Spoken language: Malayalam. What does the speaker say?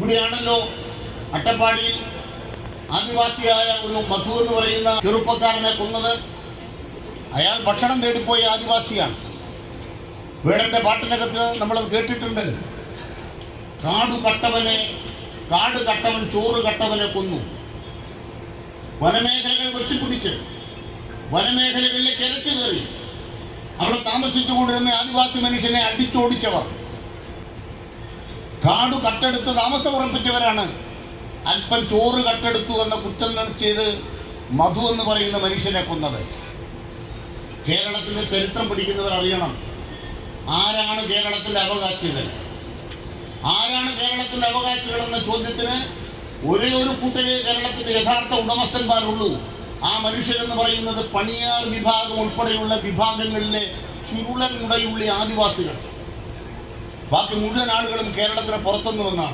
ഇവിടെയാണല്ലോ അട്ടപ്പാടിയിൽ ആദിവാസിയായ ഒരു മധു എന്ന് പറയുന്ന ചെറുപ്പക്കാരനെ കൊന്നത്. അയാൾ ഭക്ഷണം തേടിപ്പോയ ആദിവാസിയാണ്. വേടന്റെ പാട്ടിനകത്ത് നമ്മളത് കേട്ടിട്ടുണ്ട്. കാടു കട്ടവനെ കാട് കട്ടവൻ ചോറ് കട്ടവനെ കൊന്നു. വനമേഖലകൾ വെട്ടിപ്പിടിച്ച് വനമേഖലകളിലേക്ക് ഇരച്ചു കയറി. അവിടെ താമസിച്ചുകൊണ്ടിരുന്ന ആദിവാസി മനുഷ്യനെ അടിച്ചോടിച്ചവർ. കാടു കട്ടെടുത്ത് താമസം ഉറപ്പിച്ചവരാണ്. അല്പം ചോറ് കട്ടെടുത്തു എന്ന കുറ്റം ചെയ്ത് മധു എന്ന് പറയുന്ന മനുഷ്യനെ കൊന്നത്. കേരളത്തിന്റെ ചരിത്രം പിടിക്കുന്നവർ അറിയണം. ആരാണ് കേരളത്തിന്റെ അവകാശികൾ? ആരാണ് കേരളത്തിന്റെ അവകാശികൾ എന്ന ചോദ്യത്തിന് ഒരേ ഒരു കൂട്ടരെ കേരളത്തിന്റെ യഥാർത്ഥ ഉടമസ്ഥന്മാരുള്ളൂ. ആ മനുഷ്യരെന്ന് പറയുന്നത് പണിയാർ വിഭാഗം ഉൾപ്പെടെയുള്ള വിഭാഗങ്ങളിലെ ചുരുളൻ മുടയുള്ള ആദിവാസികൾ. ബാക്കി മുഴുവൻ ആളുകളും കേരളത്തിന് പുറത്തുനിന്ന്